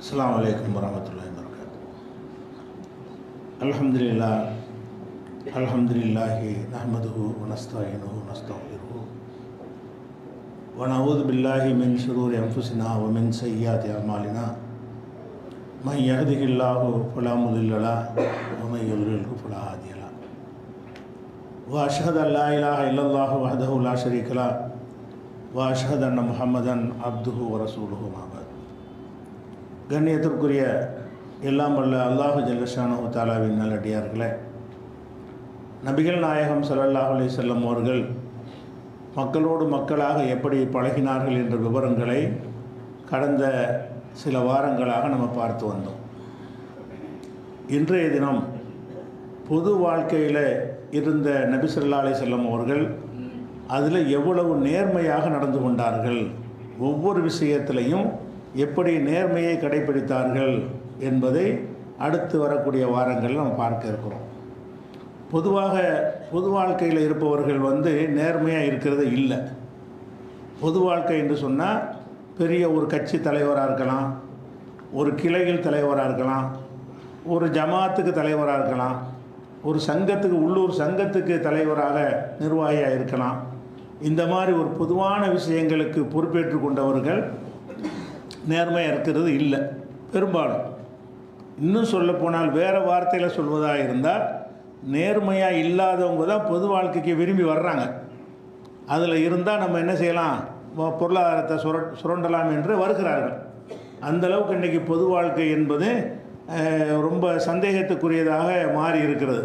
அஸ்லாம் வலைக்கம் வரமத்துல்லாஹி வரகாத்து அலமதுல்லா அலமதுல்லாஹி நஹமதுஹு வனஸ்தாயினுஹு நஸ்தாஹிருஹு ونعوذ بالله من شرور أنفسنا ومن سيئات أعمالنا من يهده الله فلا مضل له ومن يضلله فلا هادي له وأشهد أن لا إله إلا الله وحده لا شريك له وأشهد أن محمدا عبده ورسوله ما بعد கண்ணியத்திற்குரிய எல்லாம் வல்ல அல்லாஹு ஜல்லஷானு தாலாவின் நல்லடியார்களே. நபிகள் நாயகம் சல்லல்லாஹ் அலி செல்லம் அவர்கள் மக்களோடு மக்களாக எப்படி பழகினார்கள் என்ற விவரங்களை கடந்த சில வாரங்களாக நம்ம பார்த்து வந்தோம். இன்றைய தினம் பொது வாழ்க்கையில் இருந்த நபி சொல்லா அலி செல்லம் அவர்கள் அதில் எவ்வளவு நேர்மையாக நடந்து கொண்டார்கள் ஒவ்வொரு விஷயத்திலையும் எப்படி நேர்மையை கடைபிடித்தார்கள் என்பதை அடுத்து வரக்கூடிய வாரங்களில் நம்ம பார்க்க இருக்கிறோம். பொதுவாக பொது வாழ்க்கையில் இருப்பவர்கள் வந்து நேர்மையாக இருக்கிறது இல்லை. பொது வாழ்க்கை என்று சொன்னால் பெரிய ஒரு கட்சி தலைவராக இருக்கலாம் ஒரு கிளைகள் தலைவராக இருக்கலாம் ஒரு ஜமாத்துக்கு தலைவராக இருக்கலாம் ஒரு சங்கத்துக்கு உள்ளூர் சங்கத்துக்கு தலைவராக நிர்வாகியாக இருக்கலாம். இந்த மாதிரி ஒரு பொதுவான விஷயங்களுக்கு பொறுப்பேற்று கொண்டவர்கள் நேர்மையாக இருக்கிறது இல்லை. பெரும்பாலும். இன்னும் சொல்லப்போனால் வேறு வார்த்தையில் சொல்வதாக இருந்தால் நேர்மையாக இல்லாதவங்க தான் பொது வாழ்க்கைக்கு விரும்பி வர்றாங்க. அதில் இருந்தால் நம்ம என்ன செய்யலாம்? பொருளாதாரத்தை சுர சுரண்டலாம் என்று வருகிறார்கள். அந்த அளவுக்கு இன்றைக்கி பொது வாழ்க்கை என்பது ரொம்ப சந்தேகத்துக்குரியதாக மாறி இருக்கிறது.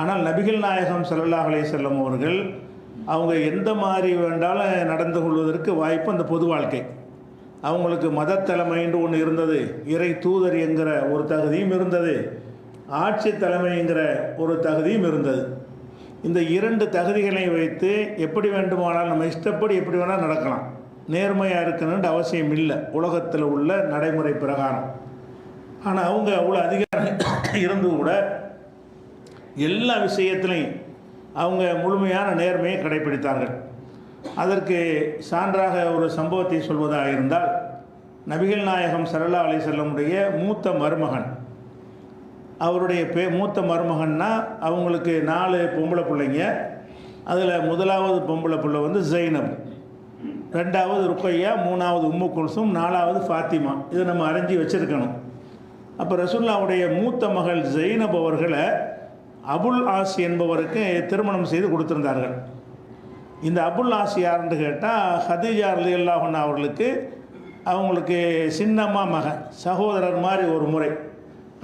ஆனால் நபிகள் நாயகம் ஸல்லல்லாஹு அலைஹி செல்லம் அவர்கள் அவங்க எந்த மாதிரி வேண்டாலும் நடந்து கொள்வதற்கு வாய்ப்பு அந்த பொது வாழ்க்கை. அவங்களுக்கு மதத்தலைமைன்னு ஒன்று இருந்தது. இறை தூதர் என்கிற ஒரு தகுதியும் இருந்தது. ஆட்சி தலைமைங்கிற ஒரு தகுதியும் இருந்தது. இந்த இரண்டு தகுதிகளை வைத்து எப்படி வேண்டுமானால் நம்ம இஷ்டப்படி எப்படி வேணால் நடக்கலாம். நேர்மையாக இருக்கணுன்ற அவசியம் இல்லை. உலகத்தில் உள்ள நடைமுறை பிரகாரம். ஆனால் அவங்க அவ்வளோ அதிகாரம் இருந்து கூட எல்லா விஷயத்திலையும் அவங்க முழுமையான நேர்மையை கடைபிடித்தார்கள். அதற்கு சான்றாக ஒரு சம்பவத்தை சொல்வதாக இருந்தால் நபிகள் நாயகம் சல்லா அலி செல்லமுடைய மூத்த மருமகன். அவருடைய பே மூத்த மருமகன்னா அவங்களுக்கு நாலு பொம்பளை பிள்ளைங்க. அதில் முதலாவது பொம்பளை பிள்ளை வந்து ஜெய்னப் ரெண்டாவது ருக்கையா மூணாவது உம்மு குல்சும் நாலாவது ஃபாத்திமா. இதை நம்ம அரைஞ்சி வச்சுருக்கணும். அப்போ ரசுல்லாவுடைய மூத்த மகள் ஜெய்னப் அவர்களை அபுல் ஆஸ் என்பவருக்கு திருமணம் செய்து கொடுத்துருந்தார்கள். இந்த அபுல் ஆஸ் யாருன்னு கேட்டால் ஹதீஜா அலி அல்லாஹன் அவர்களுக்கு அவங்களுக்கு சின்னம்மா மகன் சகோதரர் மாதிரி ஒரு முறை.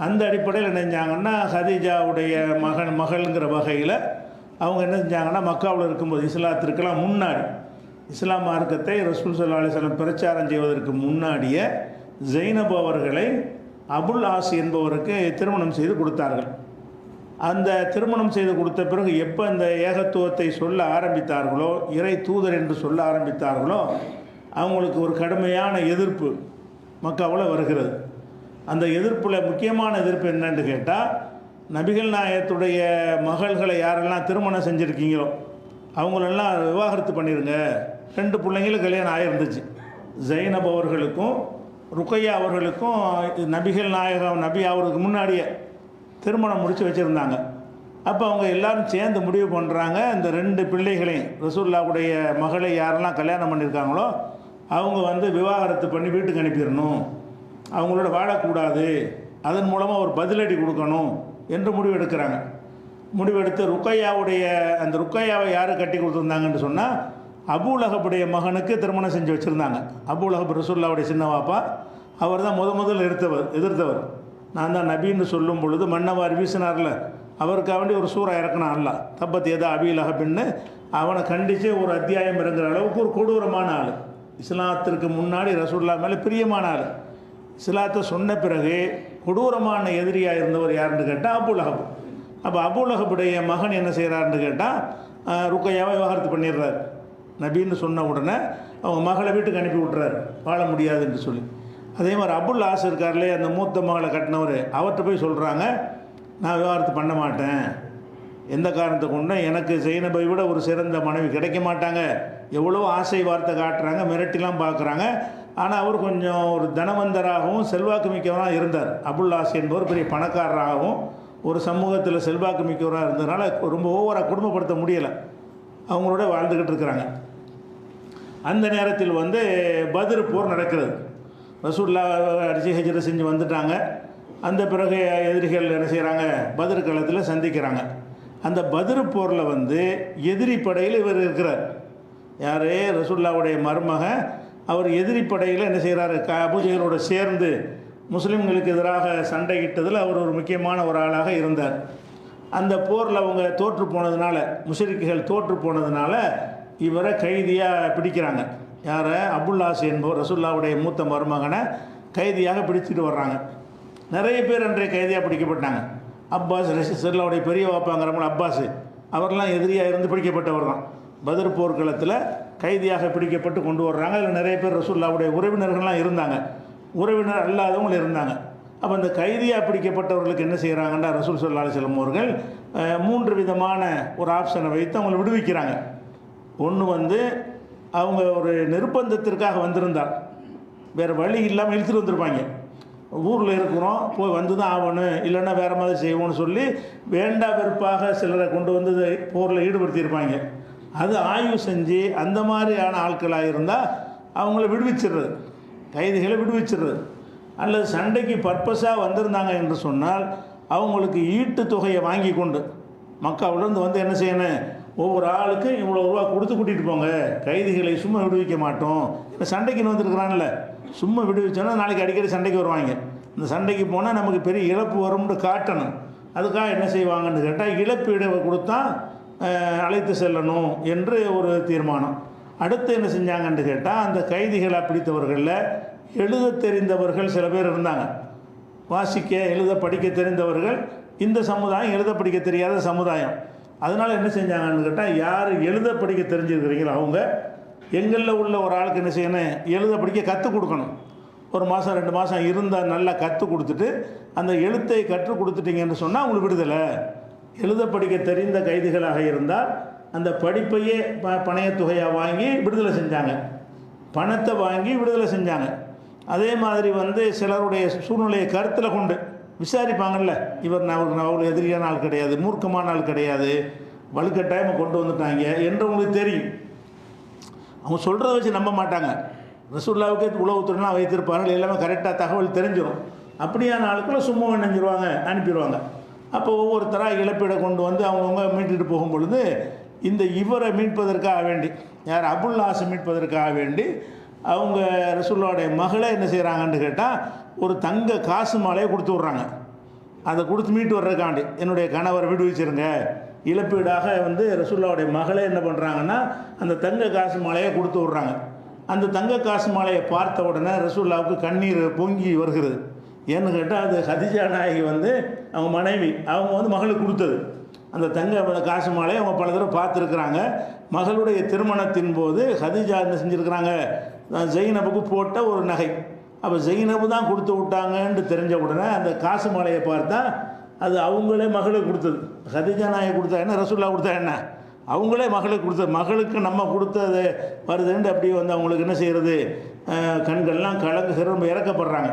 அந்த அடிப்படையில் என்ன செஞ்சாங்கன்னா ஹதீஜாவுடைய மகன் மகள்ங்கிற வகையில் அவங்க என்ன செஞ்சாங்கன்னா மக்காவில் இருக்கும்போது இஸ்லாத்திற்கெல்லாம் முன்னாடி இஸ்லாம் மார்க்கத்தை ரசூல் சல்லா அலிஸ்லாம் பிரச்சாரம் செய்வதற்கு முன்னாடியே ஜெய்னப் அவர்களை அபுல் ஆஸ் என்பவருக்கு திருமணம் செய்து கொடுத்தார்கள். அந்த திருமணம் செய்து கொடுத்த பிறகு எப்போ அந்த ஏகத்துவத்தை சொல்ல ஆரம்பித்தார்களோ இறை தூதர் என்று சொல்ல ஆரம்பித்தார்களோ அவங்களுக்கு ஒரு கடுமையான எதிர்ப்பு மக்காவில் வருகிறது. அந்த எதிர்ப்பில் முக்கியமான எதிர்ப்பு என்னன்னு கேட்டால் நபிகள் நாயகத்துடைய மகள்களை யாரெல்லாம் திருமணம் செஞ்சுருக்கீங்களோ அவங்களெல்லாம் விவாகரத்து பண்ணிடுங்க ரெண்டு பிள்ளைங்களும் கல்யாணம் ஆகிருந்துச்சு ஜெயினப் அவர்களுக்கும் ருக்கையா அவர்களுக்கும் நபிகள் நாயகம் நபி அவருக்கு முன்னாடியே திருமணம் முடித்து வச்சுருந்தாங்க. அப்போ அவங்க எல்லாரும் சேர்ந்து முடிவு பண்ணுறாங்க இந்த ரெண்டு பிள்ளைகளையும் ரசூல்லாவுடைய மகளை யாரெல்லாம் கல்யாணம் பண்ணியிருக்காங்களோ அவங்க வந்து விவாகரத்து பண்ணி வீட்டுக்கு அனுப்பிடணும். அவங்களோட வாழக்கூடாது. அதன் மூலமாக ஒரு பதிலடி கொடுக்கணும் என்று முடிவெடுக்கிறாங்க முடிவெடுத்து ருக்கையாவுடைய அந்த ருக்கையாவை யார் கட்டி கொடுத்துருந்தாங்கன்னு சொன்னால் அபூலகபுடைய மகனுக்கு திருமணம் செஞ்சு வச்சுருந்தாங்க. அபூலகப் ரசூல்லாவுடைய சின்ன வாப்பா அவர் தான் முத முதல் எடுத்தவர் எதிர்த்தவர். நான் தான் நபின்னு சொல்லும் பொழுது மன்னவார் வீசினார்ல. அவருக்காக வேண்டி ஒரு சூறா இறக்கணும் அல்ல. தப்பத் எதா அபீலகபின்னு அவனை கண்டித்து ஒரு அத்தியாயம் இறங்குற அளவுக்கு ஒரு கொடூரமான ஆள். இஸ்லாத்திற்கு முன்னாடி ரசூல்லா மேலே பிரியமான ஆள். இஸ்லாத்தை சொன்ன பிறகு கொடூரமான எதிரியாக இருந்தவர் யாருன்னு கேட்டால் அபுலகப் அப்போ அபுலகப்புடைய மகன் என்ன செய்கிறாருன்னு கேட்டால் ருக்கையாவை விவகாரத்து பண்ணிடுறாரு. நபின்னு சொன்ன உடனே அவங்க மகளை வீட்டுக்கு அனுப்பி விட்றாரு வாழ முடியாதுன்னு சொல்லி. அதே மாதிரி அபுல் ஆஸ் இருக்கார்லே அந்த மூத்த மகளை கட்டினவர் அவர்கிட்ட போய் சொல்கிறாங்க நான் விவாகரத்து பண்ண மாட்டேன். எந்த காரணத்தை கொண்டும் எனக்கு ஜெயினபை விட ஒரு சிறந்த மனைவி கிடைக்க மாட்டாங்க. எவ்வளோ ஆசை வார்த்தை காட்டுறாங்க மிரட்டிலாம் பார்க்குறாங்க. ஆனால் அவர் கொஞ்சம் ஒரு தனவந்தராகவும் செல்வாக்கு மிக்கவராக இருந்தார் அபுல்லாஸ் என்பவர் பெரிய பணக்காரராகவும் ஒரு சமூகத்தில் செல்வாக்கு மிக்கவராக இருந்ததுனால ரொம்ப ஓவராக குடும்பப்படுத்த முடியலை. அவங்களோட வாழ்ந்துக்கிட்டு இருக்கிறாங்க. அந்த நேரத்தில் வந்து பதிர் போர் நடக்கிறது. ரசூல்லா அடிச்சு ஹெஜரை செஞ்சு வந்துட்டாங்க. அந்த பிறகு எதிரிகள் என்ன செய்கிறாங்க பதிர் களத்தில் சந்திக்கிறாங்க. அந்த பதிர் போரில் வந்து எதிரி படையில் இவர் இருக்கிறார். யார்? ரசூல்லாவுடைய மருமக அவர் எதிரி படையில் என்ன செய்கிறாரு க அபூஜைகளோடு சேர்ந்து முஸ்லீம்களுக்கு எதிராக சண்டையிட்டதில் அவர் ஒரு முக்கியமான ஒரு ஆளாக இருந்தார். அந்த போரில் அவங்க தோற்று போனதுனால முஷரிக்குகள் தோற்று போனதுனால இவரை கைதியாக பிடிக்கிறாங்க. யாரை? அபுல்லாஸ் என்பவர் ரசுல்லாவுடைய மூத்த மருமகனை கைதியாக பிடிச்சிட்டு வர்றாங்க. நிறைய பேர் அன்றைய கைதியாக பிடிக்கப்பட்டாங்க. அப்பாஸ் ரசிசல்லாவுடைய பெரிய வாப்பாங்கிறவங்க அப்பாஸ். அவர்லாம் எதிரியாக இருந்து பிடிக்கப்பட்டவர் தான். பதர் போர்க்களத்தில் கைதியாக பிடிக்கப்பட்டு கொண்டு வர்றாங்க. அதில் நிறைய பேர் ரசூல்லாவுடைய உறவினர்கள்லாம் இருந்தாங்க. உறவினர் அல்லாதவங்களும் இருந்தாங்க. அப்போ இந்த கைதியாக பிடிக்கப்பட்டவர்களுக்கு என்ன செய்கிறாங்கன்னா ரசூல் சொல்லா செல்லும் அவர்கள் மூன்று விதமான ஒரு ஆப்ஷனை வைத்து அவங்களை விடுவிக்கிறாங்க. ஒன்று வந்து அவங்க ஒரு நிர்பந்தத்திற்காக வந்திருந்தார். வேறு வழி இல்லாமல் இழுத்துட்டு வந்திருப்பாங்க. ஊரில் இருக்கிறோம் போய் வந்து தான் ஆகணும் இல்லைன்னா வேறு மாதிரி செய்வோம்னு சொல்லி வேண்டா வெறுப்பாக சிலரை கொண்டு வந்து போரில் ஈடுபடுத்தியிருப்பாங்க. அது ஆய்வு செஞ்சு அந்த மாதிரியான ஆட்களாக இருந்தால் அவங்கள விடுவிச்சிடுறது. கைதிகளை விடுவிச்சிடுறது. அல்லது சண்டைக்கு பர்பஸாக வந்திருந்தாங்க என்று சொன்னால் அவங்களுக்கு ஈட்டு தொகையை வாங்கி கொண்டு மக்காவிலேருந்து வந்து என்ன செய்யணும்? ஒவ்வொரு ஆளுக்கும் இவ்வளோ ரூபா கொடுத்து கூட்டிகிட்டு போங்க. கைதிகளை சும்மா விடுவிக்க மாட்டோம். இப்போ சண்டைக்கு வந்துருக்குறான்ல சும்மா விடுவிச்சோன்னா நாளைக்கு அடிக்கடி சண்டைக்கு வருவாங்க. இந்த சண்டைக்கு போனால் நமக்கு பெரிய இழப்பு வரும்னு காட்டணும். அதுக்காக என்ன செய்வாங்கன்னு கேட்டால் இழப்பீடு கொடுத்தா அழைத்து செல்லணும் என்று ஒரு தீர்மானம். அடுத்து என்ன செஞ்சாங்கன்னு கேட்டால் அந்த கைதிகளை பிடித்தவர்களில் எழுத தெரிந்தவர்கள் சில பேர் இருந்தாங்க. வாசிக்க எழுத படிக்க தெரிந்தவர்கள் இந்த சமுதாயம் எழுத படிக்க தெரியாத சமுதாயம். அதனால் என்ன செஞ்சாங்கன்னு கேட்டால் யார் எழுத படிக்க தெரிஞ்சிருக்கிறீங்களோ அவங்க எங்களில் உள்ள ஒரு ஆளுக்கு என்ன செய்யணும்? எழுத படிக்க கற்றுக் கொடுக்கணும். ஒரு மாதம் ரெண்டு மாதம் இருந்தால் நல்லா கற்றுக் கொடுத்துட்டு அந்த எழுத்தை கற்றுக் கொடுத்துட்டீங்கன்னு சொன்னால் அவங்களுக்கு விடுதலை. எழுத படிக்க தெரிந்த கைதிகளாக இருந்தால் அந்த படிப்பையே ப பணையத்தொகையாக வாங்கி விடுதலை செஞ்சாங்க. பணத்தை வாங்கி விடுதலை செஞ்சாங்க. அதே மாதிரி வந்து சிலருடைய சூழ்நிலையை கருத்தில் கொண்டு விசாரிப்பாங்கல்ல. இவர் நான் அவ்வளோ எதிரியான ஆள் கிடையாது மூர்க்கமான ஆள் கிடையாது. வலுக்கட்டாயமாக கொண்டு வந்துட்டாங்க என்று உங்களுக்கு தெரியும். அவங்க சொல்கிறத வச்சு நம்ப மாட்டாங்க. ரசூல்லாவுக்கு உளவுத்துறைலாம் வைத்திருப்பார்கள் எல்லாமே கரெக்டாக தகவல் தெரிஞ்சிடும் அப்படியான ஆளுக்குள்ள சும்மா நினைஞ்சிருவாங்க அனுப்பிடுவாங்க. அப்போ ஒவ்வொருத்தராக இழப்பீடை கொண்டு வந்து அவங்கவுங்க மீட்டுட்டு போகும் பொழுது இந்த இவரை மீட்பதற்காக வேண்டி யார் அபுல்லாஸை மீட்பதற்காக வேண்டி அவங்க ரசூல்லாவுடைய மகளை என்ன செய்கிறாங்கன்னு கேட்டால் ஒரு தங்க காசு மாலையை கொடுத்து விட்றாங்க. அதை கொடுத்து மீட்டு வர்றதுக்காண்டி. என்னுடைய கணவரை விடுவிச்சிருங்க. இழப்பீடாக வந்து ரசூல்லாவுடைய மகளே என்ன பண்ணுறாங்கன்னா அந்த தங்க காசு மாலையை கொடுத்து விட்றாங்க. அந்த தங்க காசு மாலையை பார்த்த உடனே ரசூல்லாவுக்கு கண்ணீர் பொங்கி வருகிறது. ஏன்னு கேட்டால் அது ஹதிஜா நாயகி வந்து அவங்க மனைவி அவங்க வந்து மகளுக்கு கொடுத்தது. அந்த தங்க காசு மாலையை அவங்க பல தடவை பார்த்துருக்குறாங்க. மகளுடைய திருமணத்தின் போது ஹதிஜா என்ன செஞ்சுருக்கிறாங்க? ஜெயினபுக்கு போட்ட ஒரு நகை. அப்போ ஜெயினபு தான் கொடுத்து விட்டாங்கன்ட்டு தெரிஞ்ச உடனே அந்த காசு மாலையை பார்த்தா அது அவங்களே மகளுக்கு கொடுத்தது. ஹதிஜா நாயை கொடுத்தா என்ன? ரசூல்லா கொடுத்தா என்ன? அவங்களே மகளுக்கு கொடுத்தது. மகளுக்கு நம்ம கொடுத்தது வருதுன்ட்டு அப்படியே வந்து அவங்களுக்கு என்ன செய்கிறது கண்கள்லாம் கலங்குகிற ரொம்ப இறக்கப்படுறாங்க.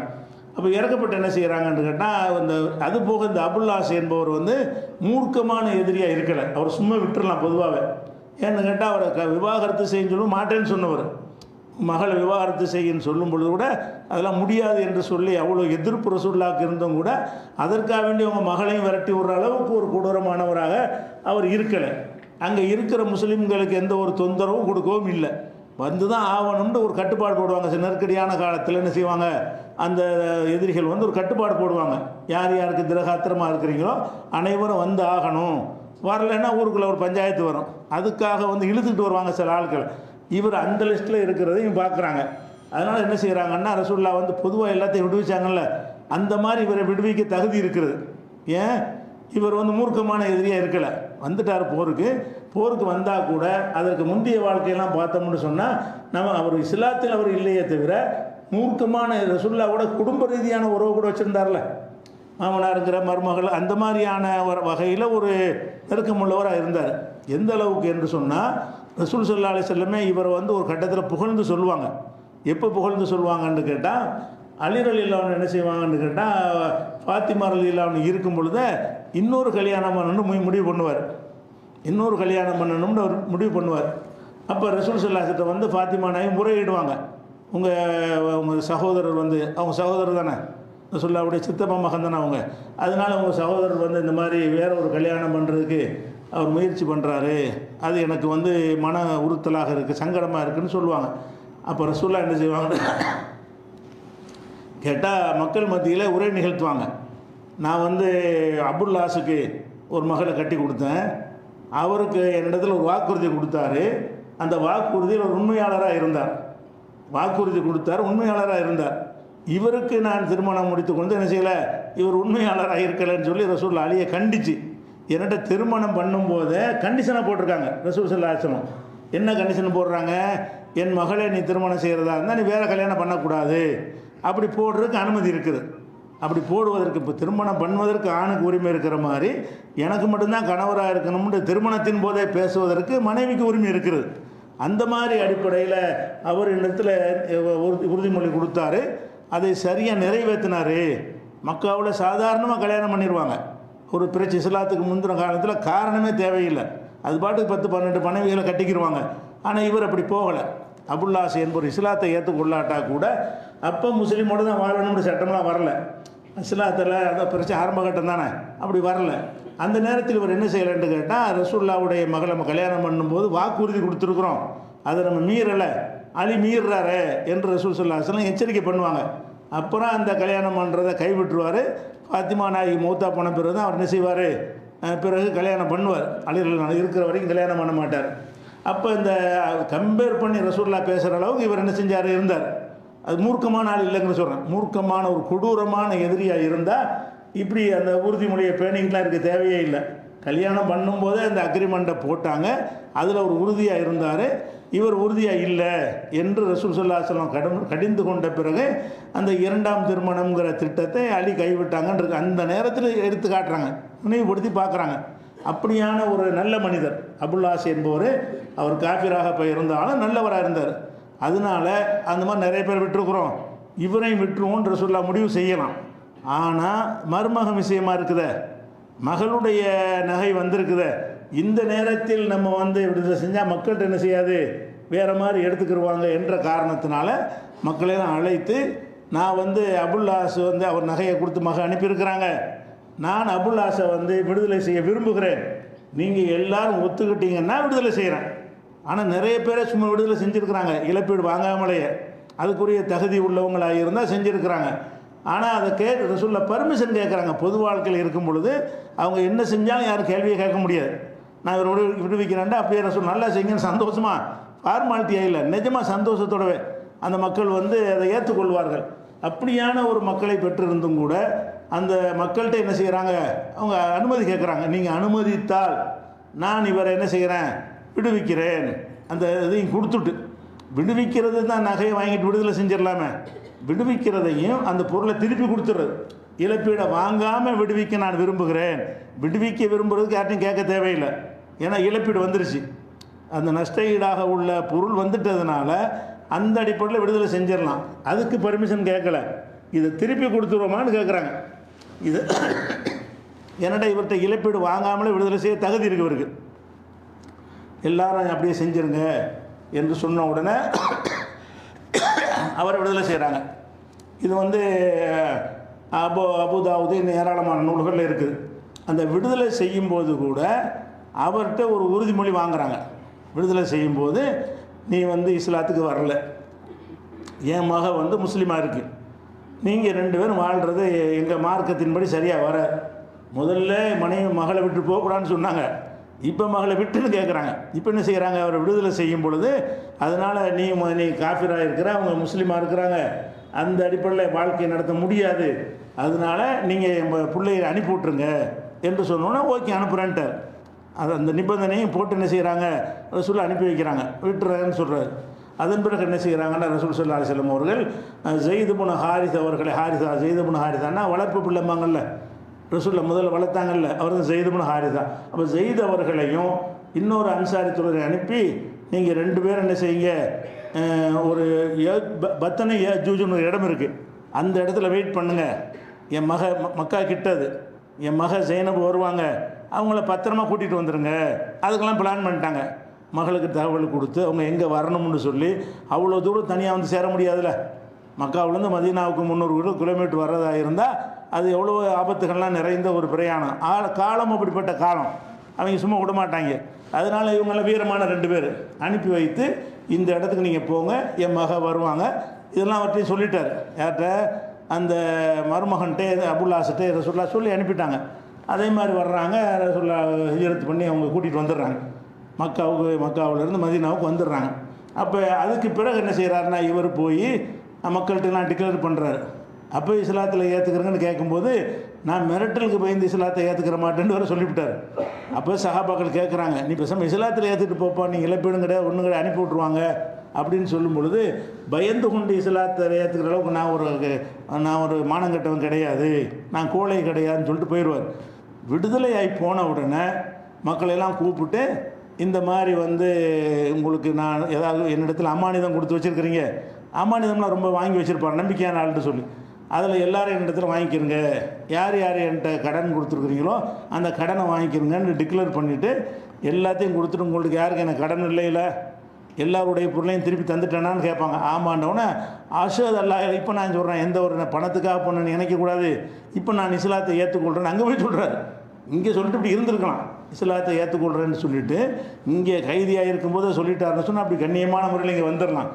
அப்போ இறக்கப்பட்டு என்ன செய்கிறாங்கன்னு கேட்டால் அந்த அது போக இந்த அபுல்லாஸ் என்பவர் வந்து மூர்க்கமான எதிரியாக இருக்கலை. அவர் சும்மா விட்டுடலாம் பொதுவாகவே ஏன்னு கேட்டால் அவரை க விவாகரத்து செய்யன்னு சொல்லும் மாட்டேன்னு சொன்னவர். மகளை விவாகரத்து செய்யன்னு சொல்லும் பொழுது கூட அதெல்லாம் முடியாது என்று சொல்லி அவ்வளோ எதிர்ப்பு ரசூல்லாவுக்கு இருந்தும் கூட அதற்காக வேண்டி அவங்க மகளையும் விரட்டி விடுற அளவுக்கு ஒரு கொடூரமானவராக அவர் இருக்கலை. அங்கே இருக்கிற முஸ்லீம்களுக்கு எந்த ஒரு தொந்தரவும் கொடுக்கவும் இல்லை. வந்து தான் ஆகணும்னு ஒரு கட்டுப்பாடு போடுவாங்க. சில நெருக்கடியான காலத்தில் என்ன செய்வாங்க? அந்த எதிரிகள் வந்து ஒரு கட்டுப்பாடு போடுவாங்க. யார் யாருக்கு திரகாத்திரமாக இருக்கிறீங்களோ அனைவரும் வந்து ஆகணும். வரலைன்னா ஊருக்குள்ளே ஒரு பஞ்சாயத்து வரும். அதுக்காக வந்து இழுத்துக்கிட்டு வருவாங்க சில ஆட்கள். இவர் அந்த லிஸ்ட்டில் இருக்கிறதையும் பார்க்குறாங்க. அதனால் என்ன செய்கிறாங்கன்னா ரசூல்லா வந்து பொதுவாக எல்லாத்தையும் விடுவிச்சாங்கல்ல அந்த மாதிரி இவரை விடுவிக்க தகுதி இருக்கிறது ஏன்? இவர் வந்து மூர்க்கமான எதிரியாக இருக்கலை. வந்துட்டார் போருக்கு. போருக்கு வந்தால் கூட அதற்கு முந்தைய வாழ்க்கையெல்லாம் பார்த்தோம்னு சொன்னால் நம்ம அவர் இஸ்லாத்தில் அவர் இல்லையே தவிர மூர்க்கமான ரசுல்லாவோட குடும்ப ரீதியான உறவு கூட வச்சுருந்தார்ல. மாமனாருங்கிற மருமகள் அந்த மாதிரியான ஒரு வகையில் ஒரு நெருக்கமுள்ளவராக இருந்தார். எந்த அளவுக்கு என்று சொன்னால் ரசூல் சல்லா அலி செல்லமே இவரை வந்து ஒரு கட்டத்தில் புகழ்ந்து சொல்லுவாங்க. எப்போ புகழ்ந்து சொல்லுவாங்கன்னு கேட்டால் அலிரல் இல்லாமல் என்ன செய்வாங்கன்னு கேட்டால் ஃபாத்திமா அலி இல்லாமல் இருக்கும் பொழுது இன்னொரு கல்யாணம் பண்ணணும்னு மு- முடிவு பண்ணுவார். இன்னொரு கல்யாணம் பண்ணணும்னு அவர் முடிவு பண்ணுவார். அப்போ ரசூல் சல்லாஹிட்ட வந்து ஃபாத்திமா நாய் முறையிடுவாங்க. உங்கள் உங்கள் சகோதரர் வந்து அவங்க சகோதரர் தானே? ரசூல்லாவுடைய சித்தப்பா மகன் தானே அவங்க. அதனால உங்கள் சகோதரர் வந்து இந்த மாதிரி வேற ஒரு கல்யாணம் பண்ணுறதுக்கு அவர் முயற்சி பண்ணுறாரு அது எனக்கு வந்து மன உறுத்தலாக இருக்குது சங்கடமாக இருக்குன்னு சொல்லுவாங்க. அப்போ ரசூல்லா என்ன செய்வாங்க கேட்டால் மக்கள் மத்தியில் உரை நிகழ்த்துவாங்க. நான் வந்து அபுல்லாஸுக்கு ஒரு மகளை கட்டி கொடுத்தேன். அவருக்கு என்னிடத்தில் ஒரு வாக்குறுதி கொடுத்தாரு. அந்த வாக்குறுதியில் ஒரு உண்மையாளராக இருந்தார். வாக்குறுதி கொடுத்தார் உண்மையாளராக இருந்தார். இவருக்கு நான் திருமணம் முடித்து கொண்டு என்ன செய்யலை? இவர் உண்மையாளராக இருக்கலைன்னு சொல்லி ரசூல் அலியை கண்டிச்சு. என்கிட்ட திருமணம் பண்ணும்போது கண்டிஷனை போட்டிருக்காங்க. ரசூல் சல்லாசனம் என்ன கண்டிஷன் போடுறாங்க? என் மகளை நீ திருமணம் செய்கிறதா இருந்தால் நீ வேறு கல்யாணம் பண்ணக்கூடாது. அப்படி போடுறதுக்கு அனுமதி இருக்குது. அப்படி போடுவதற்கு இப்போ திருமணம் பண்ணுவதற்கு ஆணுக்கு உரிமை இருக்கிற மாதிரி எனக்கு மட்டும்தான் கணவராக இருக்கணும்னு திருமணத்தின் போதே பேசுவதற்கு மனைவிக்கு உரிமை இருக்குது. அந்த மாதிரி அடிப்படையில் அவர் இடத்துல உறுதி உறுதிமொழி கொடுத்தாரு. அதை சரியாக நிறைவேற்றினார் மக்காவில் சாதாரணமாக கல்யாணம் பண்ணிடுவாங்க ஒரு பிரச்சு இஸ்லாத்துக்கு முந்தின காலத்தில் காரணமே தேவையில்லை. அது பாட்டுக்கு பத்து பன்னெண்டு மனைவிகளை கட்டிக்கிடுவாங்க ஆனால் இவர் அப்படி போகலை. அபுல்லாஸ் என்பவர் இஸ்லாத்தை ஏற்றுக்கொள்ளாட்டா கூட அப்போ முஸ்லீமோட தான் வாழணும்னு சட்டம்லாம் வரல. இஸ்லாத்தில் அதான் பிரச்சனை ஆரம்ப கட்டம் தானே. அப்படி வரல. அந்த நேரத்தில் இவர் என்ன செய்யலைன்னு கேட்டால் ரசூல்லாவுடைய மகளை நம்ம கல்யாணம் பண்ணும்போது வாக்குறுதி கொடுத்துருக்குறோம். அதை நம்ம மீறலை. அலி மீறுறாரு என்று ரசூல் சொல்லாசலம் எச்சரிக்கை பண்ணுவாங்க. அப்புறம் அந்த கல்யாணம் பண்ணுறதை கைவிட்டுருவார். அத்திமாநாயகி நாயகி மௌத்தா போன பிறகு தான் அவர் என்ன செய்வார்? பிறகு கல்யாணம் பண்ணுவார். அலிரல் இருக்கிற வரைக்கும் கல்யாணம் பண்ண மாட்டார். அப்போ இந்த கம்பேர் பண்ணி ரசூல்லா பேசுகிற அளவுக்கு இவர் என்ன செஞ்சார்? இருந்தார். அது மூர்க்கமான ஆள் இல்லைங்கன்னு சொல்கிறேன் மூர்க்கமான ஒரு கொடூரமான எதிரியாக இருந்தால் இப்படி அந்த உறுதிமொழியை பேணிக்கிட்டுலாம் இருக்க தேவையே இல்லை. கல்யாணம் பண்ணும்போதே அந்த அக்ரிமெண்ட்டை போட்டாங்க. அதில் ஒரு உறுதியாக இருந்தார். இவர் உறுதியாக இல்லை என்று ரசூல் சொல்லாசலம் கடும் கடிந்து கொண்ட பிறகு அந்த இரண்டாம் திருமணம்ங்கிற திட்டத்தை அலி கைவிட்டாங்கன்றது அந்த நேரத்தில் எடுத்து காட்டுறாங்க. நினைவுபடுத்தி பார்க்குறாங்க. அப்படியான ஒரு நல்ல மனிதர் அபுல்லாஸ் என்பவர். அவர் காபிராக இருந்தாலும் நல்லவராக இருந்தார். அதனால அந்த மாதிரி நிறைய பேர் விட்டுருக்குறோம். இவரையும் விட்டுருவோம் ரசூல்லா முடிவு செய்யலாம். ஆனால் மருமகம் விஷயமா இருக்குத. மகளுடைய நகை வந்திருக்குதே. இந்த நேரத்தில் நம்ம வந்து இப்படி செஞ்சால் மக்கள்கிட்ட என்ன செய்யாது? வேறு மாதிரி எடுத்துக்கிடுவாங்க என்ற காரணத்தினால மக்களையெல்லாம் அழைத்து நான் வந்து அபுல்லாஸ் வந்து அவர் நகையை கொடுத்து மக அனுப்பியிருக்கிறாங்க. நான் அபுல்லாஸை வந்து விடுதலை செய்ய விரும்புகிறேன். நீங்கள் எல்லாரும் ஒத்துக்கிட்டீங்கன்னா விடுதலை செய்கிறேன் ஆனால் நிறைய பேரை சும்மா விடுதலை செஞ்சுருக்கிறாங்க. இழப்பீடு வாங்காமலேயே. அதுக்குரிய தகுதி உள்ளவங்களாக இருந்தால் செஞ்சுருக்கிறாங்க. ஆனால் அதை கே ரசூல்ல பர்மிஷன் கேட்குறாங்க பொது வாழ்க்கையில் இருக்கும் பொழுது அவங்க என்ன செஞ்சாலும் யாரும் கேள்வியை கேட்க முடியாது. நான் இவர் விடு விடுவிக்கிறேன்டா. அப்படியே ரசூல் நல்லா செய்யுங்கன்னு சந்தோஷமாக ஃபார்மாலிட்டியாக இல்லை. நிஜமாக சந்தோஷத்தோடவே அந்த மக்கள் வந்து அதை ஏற்றுக்கொள்வார்கள். அப்படியான ஒரு மக்களை பெற்றிருந்தும் கூட அந்த மக்கள்கிட்ட என்ன செய்கிறாங்க அவங்க அனுமதி கேட்குறாங்க நீங்கள் அனுமதித்தால் நான் இவரை என்ன செய்கிறேன் விடுவிக்கிறேன். அந்த இதையும் கொடுத்துட்டு. விடுவிக்கிறது தான் நகையை வாங்கிட்டு விடுதலை செஞ்சிடலாமே. விடுவிக்கிறதையும் அந்த பொருளை திருப்பி கொடுத்துட்றது. இழப்பீடை வாங்காமல் விடுவிக்க நான் விரும்புகிறேன். விடுவிக்க விரும்புறதுக்கு யார்ட்டையும் கேட்க தேவையில்லை. ஏன்னா இழப்பீடு வந்துருச்சு. அந்த நஷ்ட ஈடாக உள்ள பொருள் வந்துட்டதுனால அந்த அடிப்படையில் விடுதலை செஞ்சிடலாம். அதுக்கு பர்மிஷன் கேட்கல. இதை திருப்பி கொடுத்துருவோமான்னு கேட்குறாங்க. இது என்னடா இவர்கிட்ட இழப்பீடு வாங்காமலே விடுதலை செய்ய தகுதி இருக்கு இவருக்கு. எல்லாரும் அப்படியே செஞ்சிருங்க என்று சொன்ன உடனே அவரை விடுதலை செய்கிறாங்க இது வந்து அபு அபுதாவுது இன்னும் ஏராளமான நூல்களில் இருக்குது. அந்த விடுதலை செய்யும்போது கூட அவர்கிட்ட ஒரு உறுதிமொழி வாங்குறாங்க. விடுதலை செய்யும்போது நீ வந்து இஸ்லாத்துக்கு வரல. என் மக வந்து முஸ்லீமாக இருக்குது நீங்கள் ரெண்டு பேரும் வாழ்கிறது எங்கள் மார்க்கத்தின்படி சரியாக வர. முதல்ல மனைவி மகளை விட்டு போகக்கூடாதுன்னு சொன்னாங்க. இப்போ மகளை விட்டுன்னு கேட்குறாங்க இப்போ என்ன செய்கிறாங்க அவரை விடுதலை செய்யும் பொழுது அதனால் நீ நீ காஃபிராக இருக்கிற அவங்க முஸ்லீமாக இருக்கிறாங்க. அந்த அடிப்படையில் வாழ்க்கை நடத்த முடியாது. அதனால நீங்கள் எங்கள் பிள்ளையை அனுப்பி விட்ருங்க என்று சொன்னோன்னா ஓகே அனுப்புகிறேன்ட்டார் அது அந்த நிபந்தனையும் போட்டு என்ன செய்கிறாங்க ரசூல் அனுப்பி வைக்கிறாங்க. விட்டுறேன்னு சொல்கிறார் அதன் பிறகு என்ன செய்கிறாங்கன்னா ரசூல் சொல்லா அலிஸ்லம் அவர்கள் ஜெய்துபுன ஹாரிஸ் அவர்களை ஹாரிசா ஜெய்துபுன ஹாரிசான்னா வளர்ப்பு பிள்ளைம்பாங்கல்ல ரசூல்ல முதல்ல வளர்த்தாங்கல்ல அவர் தான் ஜெயிதுபுன ஹாரிசா அப்போ ஜெயித் அவர்களையும் இன்னொரு அன்சாரி தொழிலை அனுப்பி நீங்கள் ரெண்டு பேரும் என்ன செய்யுங்க ஒரு ஏ- ப- பத்தனை ஏ ஜூஜுன்னு ஒரு இடம் இருக்குது அந்த இடத்துல வெயிட் பண்ணுங்கள் என் மக ம- மக்கா கிட்டது. என் மக ஜெயினப் வருவாங்க. அவங்கள பத்திரமா கூட்டிகிட்டு வந்துடுங்க அதுக்கெல்லாம் பிளான் பண்ணிட்டாங்க. மகளுக்கு தகவல் கொடுத்து அவங்க எங்கே வரணும்னு சொல்லி அவ்வளோ தூரம் தனியாக வந்து சேர முடியாதுல்ல. மக்காவிலேருந்து மதீனாவுக்கு முந்நூறு கிலோமீட்டர் வர்றதாக இருந்தால் அது எவ்வளோ ஆபத்துகள்லாம் நிறைந்த ஒரு பிரயாணம். ஆ காலம் அப்படிப்பட்ட காலம். அவங்க சும்மா விட மாட்டாங்க. அதனால இவங்கெல்லாம் வீரமான ரெண்டு பேர். அனுப்பி வைத்து இந்த இடத்துக்கு நீங்கள் போங்க. என் மக வருவாங்க. இதெல்லாம் அவர்கிட்ட சொல்லிட்டார். யார்கிட்ட? அந்த மருமகன்ட்டே அபுல்லாஸ்ட்டே ரசுல்லா சொல்லி அனுப்பிட்டாங்க. அதே மாதிரி வர்றாங்க ரசுல்லா ஹிஜரத்து பண்ணி அவங்க கூட்டிகிட்டு வந்துடுறாங்க. மக்காவுக்கு மக்காவிலேருந்து மதினாவுக்கு வந்துடுறாங்க. அப்போ அதுக்கு பிறகு என்ன செய்கிறாருன்னா இவர் போய் மக்கள்கிட்டலாம் டிக்ளேர் பண்ணுறாரு அப்போ இஸ்லாத்தில் ஏற்றுக்கிறேங்கன்னு கேட்கும்போது நான் மிரட்டலுக்கு பயந்து இஸ்லாத்தை ஏற்றுக்கிற மாட்டேன்னு வர சொல்லிவிட்டார். அப்போ சகாபாக்கள் கேட்குறாங்க நீ பேசாமல் இஸ்லாத்தில் ஏற்றுட்டு போப்பா நீ இழப்பீடும் கிடையாது ஒன்றும் கிடையாது அனுப்பி விட்ருவாங்க அப்படின்னு சொல்லும் பொழுது பயந்து கொண்டு இஸ்லாத்தை ஏற்றுக்கிற அளவுக்கு நான் ஒரு நான் ஒரு மானங்கட்டவன் கிடையாது. நான் கோழை கிடையாதுன்னு சொல்லிட்டு போயிடுவார் விடுதலையாகி போன உடனே மக்களெல்லாம் கூப்பிட்டு இந்த மாதிரி வந்து உங்களுக்கு நான் ஏதாவது என்னிடத்தில் அமானிதம் கொடுத்து வச்சுருக்கிறீங்க. அமானிதம்லாம் ரொம்ப வாங்கி வச்சுருப்பார் நம்பிக்கையான ஆள்னு சொல்லி. அதில் எல்லாரும் என்னிடத்தில் வாங்கிக்கிறங்க யார் யார் என்கிட்ட கடன் கொடுத்துருக்குறீங்களோ அந்த கடனை வாங்கிக்கிறங்கன்னு டிக்ளேர் பண்ணிவிட்டு எல்லாத்தையும் கொடுத்துட்டு உங்களுக்கு யாருக்கு எனக்கு கடன் இல்லை எல்லாருடைய பொருளையும் திருப்பி தந்துட்டேனான்னு கேட்பாங்க. ஆமாண்டவுடனே அஷத் அல்லா இப்போ நான் சொல்கிறேன் எந்த ஒரு பணத்துக்காக பொண்ணு நினைக்கக்கூடாது இப்போ நான் இஸ்லாத்தை ஏற்றுக்கொள்கிறேன்னு அங்கே போய் சொல்கிறாரு இங்கே சொல்லிட்டு இப்படி இருந்திருக்கலாம். இஸ்லாத்தை ஏற்றுக்கொள்கிறேன்னு சொல்லிட்டு இங்கே கைதியாக இருக்கும்போது சொல்லிட்டாருன்னு சொன்னால் அப்படி கண்ணியமான முறையில் இங்கே வந்துடலாம்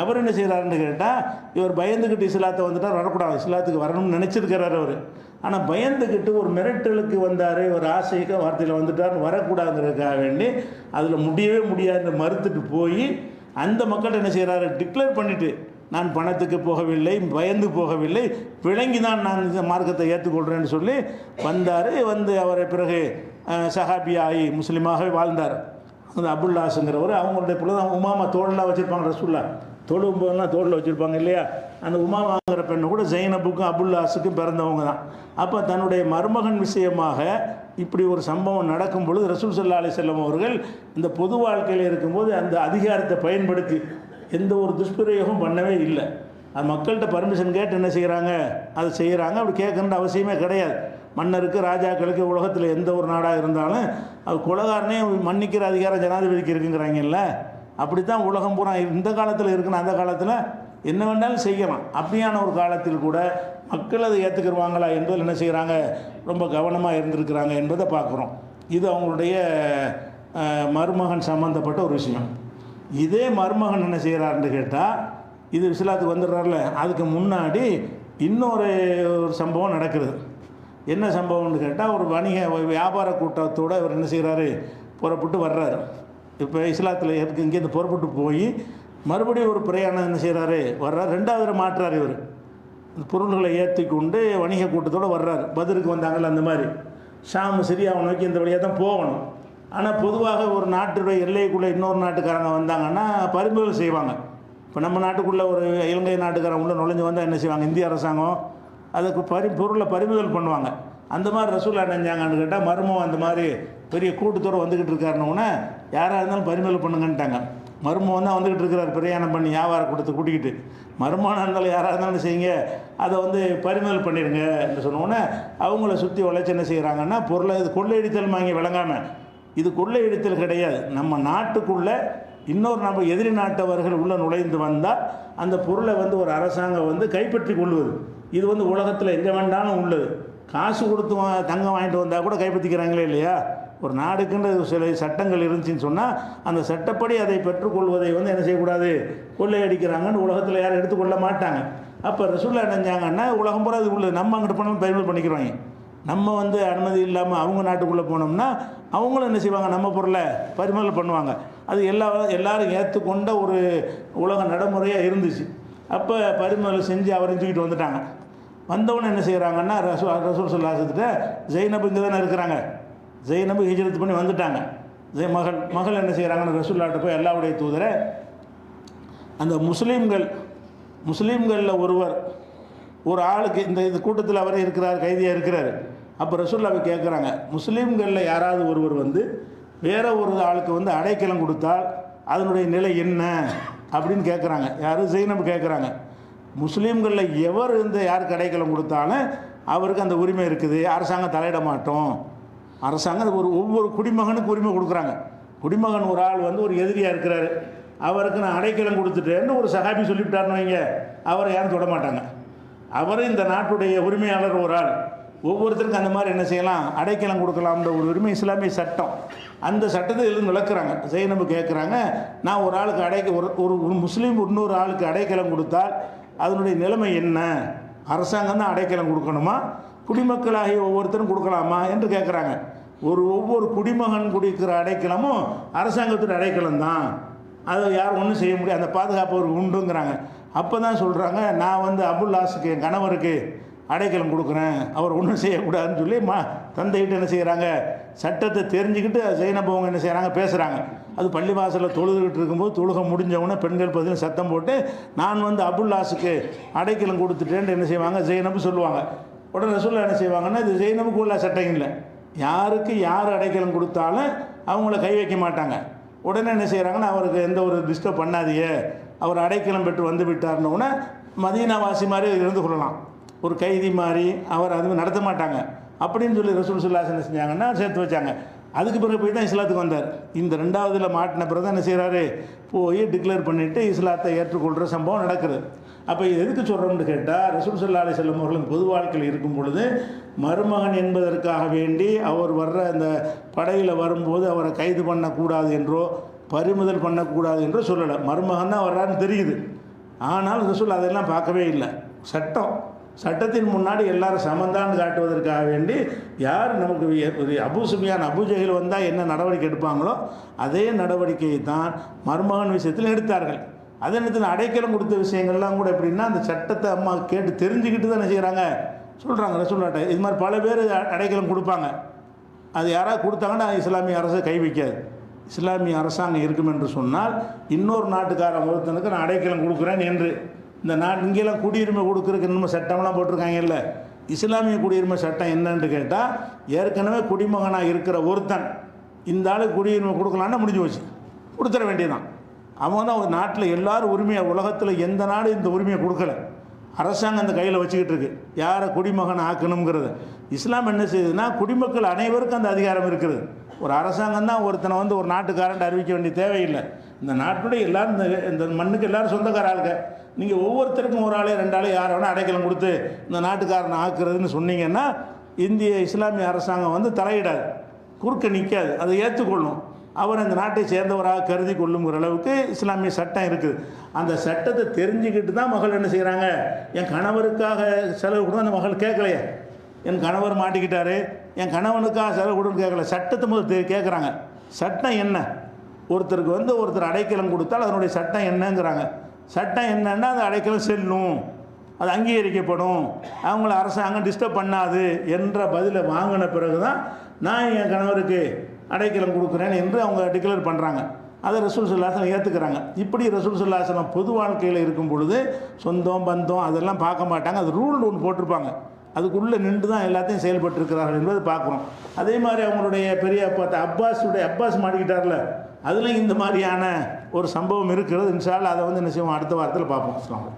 அவர் என்ன செய்கிறாருன்னு கேட்டால் இவர் பயந்துக்கிட்டு இஸ்லாத்தை வந்துட்டார் வரக்கூடாது இஸ்லாத்துக்கு வரணும்னு நினச்சிருக்கிறார் அவர். ஆனால் பயந்துக்கிட்டு ஒரு மிரட்டலுக்கு வந்தார் ஒரு ஆசைக்கு வார்த்தையில் வந்துட்டார்னு வரக்கூடாதுங்கிறதுக்காக வேண்டி அதில் முடியவே முடியாதுன்னு மறுத்துட்டு போய் அந்த மக்கள் என்ன செய்கிறாரு டிக்ளேர் பண்ணிவிட்டு நான் பணத்துக்கு போகவில்லை பயந்து போகவில்லை விளங்கி தான் நான் இந்த மார்க்கத்தை ஏற்றுக்கொள்கிறேன்னு சொல்லி வந்தார். வந்து அவரை பிறகு சஹாபி சஹாபியாகி முஸ்லீமாகவே வாழ்ந்தார். அந்த அபுல்லாஸுங்கிறவர் அவங்களுடைய பொழுது உமாமா தோழலாக வச்சுருப்பாங்க ரசூல்லா தொழும் தோட்டில் வச்சுருப்பாங்க இல்லையா? அந்த உமா வாங்குற பெண்ணு கூட ஜெயினபுக்கும் அபுல்லாஸுக்கும் பிறந்தவங்க தான். அப்போ தன்னுடைய மருமகன் விஷயமாக இப்படி ஒரு சம்பவம் நடக்கும் பொழுது ரசூல் சல்லா அலி செல்லம் அவர்கள் இந்த பொது வாழ்க்கையில் இருக்கும்போது அந்த அதிகாரத்தை பயன்படுத்தி எந்த ஒரு துஷ்பிரயோகம் பண்ணவே இல்லை. அது மக்கள்கிட்ட பர்மிஷன் கேட்டு என்ன செய்கிறாங்க அதை செய்கிறாங்க அப்படி கேட்கணுன்ற அவசியமே கிடையாது. மன்னருக்கு ராஜாக்களுக்கு உலகத்தில் எந்த ஒரு நாடாக இருந்தாலும் அது குலகாரனே மன்னிக்கிற அதிகாரம் ஜனாதிபதிக்கு இருக்குங்கிறாங்கல்ல? அப்படி தான் உலகம் பூரா இந்த காலத்தில் இருக்குன்னு அந்த காலத்தில் என்ன வேணாலும் செய்யலாம். அப்படியான ஒரு காலத்தில் கூட மக்கள் அதை ஏற்றுக்கிடுவாங்களா என்பதில் என்ன செய்கிறாங்க ரொம்ப கவனமாக இருந்திருக்கிறாங்க என்பதை பார்க்குறோம். இது அவங்களுடைய மருமகன் சம்மந்தப்பட்ட ஒரு விஷயம். இதே மருமகன் என்ன செய்கிறாருன்னு கேட்டால் இது விசிலாத்துக்கு வந்துடுறாருல அதுக்கு முன்னாடி இன்னொரு ஒரு சம்பவம் நடக்குது. என்ன சம்பவம்னு கேட்டால் ஒரு வணிக வியாபார கூட்டத்தோடு இவர் என்ன செய்கிறாரு புறப்பட்டு வர்றாரு. இப்போ இஸ்லாத்தில் இங்கேருந்து புறப்பட்டு போய் மறுபடியும் ஒரு பிரயாணம் என்ன செய்கிறாரு வர்றார். ரெண்டாவது மாற்றார் இவர். இந்த பொருள்களை ஏற்றி கொண்டு வணிக கூட்டத்தோடு வர்றார். பதிலுக்கு வந்தாங்கள்ல அந்த மாதிரி. ஷாம் சிரியாவை நோக்கி இந்த வழியாக தான் போகணும். ஆனால் பொதுவாக ஒரு நாட்டுடைய எல்லைக்குள்ளே இன்னொரு நாட்டுக்காரங்க வந்தாங்கன்னா பறிமுதல் செய்வாங்க. இப்போ நம்ம நாட்டுக்குள்ளே ஒரு இலங்கை நாட்டுக்காரங்க உள்ளே நுழைஞ்சு வந்தால் என்ன செய்வாங்க? இந்திய அரசாங்கம் அதுக்கு பறி பொருளை பறிமுதல் பண்ணுவாங்க. அந்த மாதிரி ரசூல் நினைஞ்சாங்கன்னு கேட்டால் மர்மம் அந்த மாதிரி பெரிய கூட்டத்தோடு வந்துக்கிட்டு இருக்காருன்னு யாராக இருந்தாலும் பறிமுதல் பண்ணுங்கன்ட்டாங்க. மருமகன் தான் வந்துக்கிட்டு இருக்கிறார் பிரயாணம் பண்ணி வியாபாரம் கொடுத்து கூட்டிக்கிட்டு. மருமகனாக இருந்தாலும் யாராக இருந்தாலும் செய்யுங்க அதை வந்து பறிமுதல் பண்ணிடுங்க என்று சொன்னோன்னே அவங்கள சுற்றி உழைச்சி என்ன செய்கிறாங்கன்னா பொருளை இது கொள்ளையடித்தல் வாங்கி விளங்காமல் இது கொள்ளையடித்தல் கிடையாது. நம்ம நாட்டுக்குள்ளே இன்னொரு நம்ம எதிரி நாட்டவர்கள் உள்ள நுழைந்து வந்தால் அந்த பொருளை வந்து ஒரு அரசாங்கம் வந்து கைப்பற்றி கொள்வது இது வந்து உலகத்தில் எங்கே வேண்டாலும் உள்ளது. காசு கொடுத்து வா- தங்கம் வாங்கிட்டு வந்தால் கூட கைப்பற்றிக்கிறாங்களே இல்லையா? ஒரு நாடுக்குன்ற சில சட்டங்கள் இருந்துச்சுன்னு சொன்னால் அந்த சட்டப்படி அதை பெற்றுக்கொள்வதை வந்து என்ன செய்யக்கூடாது? கொள்ளையடிக்கிறாங்கன்னு உலகத்தில் யாரும் எடுத்துக்கொள்ள மாட்டாங்க. அப்போ ரசூல்லா நினைஞ்சாங்கன்னா உலகம் பூரா உள்ளது நம்ம அங்கிட்டு போனோம் பரிமல் பண்ணிக்கிறோங்க நம்ம வந்து அனுமதி இல்லாமல் அவங்க நாட்டுக்குள்ளே போனோம்னா அவங்களும் என்ன செய்வாங்க? நம்ம பொருளை பரிமாறல் பண்ணுவாங்க. அது எல்லா எல்லாரும் ஏற்றுக்கொண்ட ஒரு உலக நடைமுறையாக இருந்துச்சு. அப்போ பரிமாறல் செஞ்சு அவரை செஞ்சுக்கிட்டு வந்துட்டாங்க. வந்தவொடனே என்ன செய்கிறாங்கன்னா ரசூ ரசூல் சொல்லாசத்துட்ட ஜெயினப் இங்கே தானே இருக்கிறாங்க. ஜெயினபு ஹிஜரத் பண்ணி வந்துட்டாங்க. ஜெய் மகள் மகள் என்ன செய்கிறாங்கன்னு ரசூல்லாட்ட போய் எல்லாவுடைய தூதரை அந்த முஸ்லீம்கள் முஸ்லீம்களில் ஒருவர் ஒரு ஆளுக்கு இந்த இது கூட்டத்தில் அவரே இருக்கிறார் கைதியாக இருக்கிறார். அப்போ ரசூல்லாவை கேட்குறாங்க முஸ்லீம்களில் யாராவது ஒருவர் வந்து வேற ஒரு ஆளுக்கு வந்து அடைக்கலம் கொடுத்தால் அதனுடைய நிலை என்ன அப்படின்னு கேட்குறாங்க யாரும் ஜெயினப் கேட்குறாங்க முஸ்லீம்களில் எவர் இந்த யாருக்கு அடைக்கலம் கொடுத்தாலும் அவருக்கு அந்த உரிமை இருக்குது. அரசாங்கம் தலையிட மாட்டோம். அரசாங்கம் ஒரு ஒவ்வொரு குடிமகனுக்கு உரிமை கொடுக்குறாங்க. குடிமகன் ஒரு ஆள் வந்து ஒரு எதிரியாக இருக்கிறாரு. அவருக்கு நான் அடைக்கலம் கொடுத்துட்டேன்னு ஒரு சகாபி சொல்லிவிட்டாருன்னு வைங்க. அவரை யாரும் தொட மாட்டாங்க. அவர் இந்த நாட்டுடைய உரிமையாளர் ஒரு ஆள். ஒவ்வொருத்தருக்கும் அந்த மாதிரி என்ன செய்யலாம்? அடைக்கலம் கொடுக்கலாம்ன்ற ஒரு உரிமை இஸ்லாமிய சட்டம். அந்த சட்டத்தை எழுந்து விளக்குறாங்க. செய்ய நம்ம கேட்குறாங்க நான் ஒரு ஆளுக்கு அடைக்க ஒரு ஒரு முஸ்லீம் இன்னொரு ஆளுக்கு அடைக்கலம் கொடுத்தால் அதனுடைய நிலைமை என்ன? அரசாங்கம் தான் அடைக்கலம் கொடுக்கணுமா? குடிமக்களாகிய ஒவ்வொருத்தரும் கொடுக்கலாமா என்று கேட்குறாங்க ஒரு ஒவ்வொரு குடிமகன் குடிக்கிற அடைக்கலமும் அரசாங்கத்துடைய அடைக்கலம் தான். அதை யாரும் ஒன்றும் செய்ய முடியாது. அந்த பாதுகாப்பு அவருக்கு உண்டுங்கிறாங்க. அப்போ தான் சொல்கிறாங்க நான் வந்து அபுல்லாஸுக்கு என் கணவருக்கு அடைக்கலம் கொடுக்குறேன். அவர் ஒன்றும் செய்யக்கூடாதுன்னு சொல்லி மா தந்தைகிட்ட என்ன செய்கிறாங்க சட்டத்தை தெரிஞ்சுக்கிட்டு ஜெயினபவங்க என்ன செய்கிறாங்க பேசுகிறாங்க அது பள்ளி வாசலில் தொழுதுகிட்டு இருக்கும்போது தொழுக முடிஞ்சவொடனே பெண்கள் பார்த்தீங்கன்னா சத்தம் போட்டு நான் வந்து அபுல்லாஸுக்கு அடைக்கலம் கொடுத்துட்டேன்ட்டு என்ன செய்வாங்க? ஜெயினப்பு சொல்லுவாங்க. உடனே ரசூல்லா என்ன செய்வாங்கன்னா இது ஜெயினப்புக்கு உள்ள சட்டம் இல்லை. யாருக்கு யார் அடைக்கலம் கொடுத்தாலும் அவங்கள கை வைக்க மாட்டாங்க. உடனே என்ன செய்கிறாங்கன்னா அவருக்கு எந்த ஒரு டிஸ்டர்ப் பண்ணாதியே அவர் அடைக்கலம் பெற்று வந்து விட்டார்னோடனே மதீனாவாசி மாதிரி இருந்து கொள்ளலாம். ஒரு கைதி மாதிரி அவர் அது நடத்த மாட்டாங்க. அப்படின்னு சொல்லி ரசூல் சுல்லாஸ் என்ன செஞ்சாங்கன்னா சேர்த்து வச்சாங்க. அதுக்கு பிறகு போய் தான் இஸ்லாத்துக்கு வந்தார். இந்த ரெண்டாவதில் மாட்டின பிறகு தான் என்ன செய்கிறாரு போய் டிக்ளேர் பண்ணிவிட்டு இஸ்லாத்தை ஏற்றுக்கொள்கிற சம்பவம் நடக்குது. அப்போ இது எதுக்கு சொல்கிறோம்னு கேட்டால் ரசூல் சல்லா அலி செல்லம் அவர்களின் பொது வாழ்க்கையில் இருக்கும் பொழுது மருமகன் என்பதற்காக வேண்டி அவர் வர்ற அந்த படையில் வரும்போது அவரை கைது பண்ணக்கூடாது என்றோ பறிமுதல் பண்ணக்கூடாது என்றோ சொல்லலை. மருமகன் தான் வர்றாருன்னு தெரியுது. ஆனால் ரசூல் அதெல்லாம் பார்க்கவே இல்லை. சட்டம். சட்டத்தின் முன்னாடி எல்லாரும் சமந்தான்னு காட்டுவதற்காக வேண்டி யார் நமக்கு ஒரு அபு சுபியான் அபு வந்தால் என்ன நடவடிக்கை எடுப்பாங்களோ அதே நடவடிக்கையை தான் மருமகன் விஷயத்தில் எடுத்தார்கள். அதே நேரத்தில் அடைக்கலம் கொடுத்த விஷயங்கள்லாம் கூட எப்படின்னா அந்த சட்டத்தை அம்மா கேட்டு தெரிஞ்சுக்கிட்டு தானே செய்கிறாங்க சொல்கிறாங்க ரசூல்லாட்ட இது மாதிரி பல பேர் அடைக்கலம் கொடுப்பாங்க. அது யாராவது கொடுத்தாங்கன்னா இஸ்லாமிய அரசு கை வைக்காது. இஸ்லாமிய அரசாங்கம் இருக்கும் என்று சொன்னால் இன்னொரு நாட்டுக்காரன் ஒருத்தனுக்கு நான் அடைக்கலம் கொடுக்குறேன் என்று. இந்த நாட்டு இங்கெல்லாம் குடியுரிமை கொடுக்குறதுக்கு இன்னும் சட்டம்லாம் போட்டிருக்காங்கல்ல. இஸ்லாமிய குடியுரிமை சட்டம் என்னன்னு கேட்டால் ஏற்கனவே குடிமகனாக இருக்கிற ஒருத்தன் இந்த ஆளுக்கு குடியுரிமை கொடுக்கலான்னா முடிஞ்சு போச்சு. கொடுத்துட வேண்டியதுதான். அவன் தான் ஒரு நாட்டில் எல்லாரும் உரிமையை உலகத்தில் எந்த நாடு இந்த உரிமையை கொடுக்கல. அரசாங்கம் அந்த கையில் வச்சுக்கிட்டு இருக்கு. யாரை குடிமகன் ஆக்கணுங்கிறது. இஸ்லாம் என்ன செய்யுதுன்னா குடிமக்கள் அனைவருக்கும் அந்த அதிகாரம் இருக்குது. ஒரு அரசாங்கம் தான் ஒருத்தனை வந்து ஒரு நாட்டுக்காரன் அறிவிக்க வேண்டிய தேவையில்லை. இந்த நாட்டுடைய எல்லாரும் இந்த இந்த மண்ணுக்கு எல்லாரும் சொந்தக்கார ஆளுங்க நீங்கள் ஒவ்வொருத்தருக்கும் ஒரு ஆளே ரெண்டு ஆளே யாரை வேணால் அடைக்கலம் கொடுத்து இந்த நாட்டுக்காரனை ஆக்குறதுன்னு சொன்னீங்கன்னா இந்திய இஸ்லாமிய அரசாங்கம் வந்து தலையிடாது. குறுக்க நிற்காது அதை ஏற்றுக்கொள்ளும் அவர் அந்த நாட்டை சேர்ந்தவராக கருதி கொள்ளுங்கிற அளவுக்கு இஸ்லாமிய சட்டம் இருக்குது. அந்த சட்டத்தை தெரிஞ்சுக்கிட்டு தான் மகள் என்ன செய்கிறாங்க என் கணவருக்காக செலவு கொடுங்க அந்த மகள் கேட்கலையே. என் கணவர் மாட்டிக்கிட்டாரு. என் கணவனுக்காக செலவு கொடுன்னு கேட்கல. சட்டத்தை முதல் கேட்குறாங்க. சட்டம் என்ன? ஒருத்தருக்கு வந்து ஒருத்தர் அடைக்கலம் கொடுத்தால் அதனுடைய சட்டம் என்னங்கிறாங்க. சட்டம் என்னன்னா அந்த அடைக்கலம் செல்லும். அது அங்கீகரிக்கப்படும். அவங்கள அரசாங்கம் டிஸ்டர்ப் பண்ணாது என்ற பதிலை வாங்கின பிறகு தான் நான் என் கணவருக்கு அடைக்கலம் கொடுக்குறேன் என்று அவங்க டிக்ளேர் பண்ணுறாங்க அதை ரசூல் சுல்லாசனம் ஏற்றுக்கிறாங்க இப்படி ரசூல் சுல்லாசனம் பொது வாழ்க்கையில் இருக்கும் பொழுது சொந்தம் பந்தம் அதெல்லாம் பார்க்க மாட்டாங்க. அது ரூல் ஒன்று போட்டிருப்பாங்க. அதுக்குள்ளே நின்று தான் எல்லாத்தையும் செயல்பட்டுருக்கிறார்கள் என்பதை பார்க்குறோம். அதே மாதிரி அவங்களுடைய பெரிய அப்பா அப்பாஸுடைய அப்பாஸ் மாட்டிக்கிட்டார்ல. அதில் இந்த மாதிரியான ஒரு சம்பவம் இருக்கிறது. இன்ஷால் அதை வந்து என்ன செய்வோம்? அடுத்த வாரத்தில் பார்ப்போம். சொல்லுவாங்க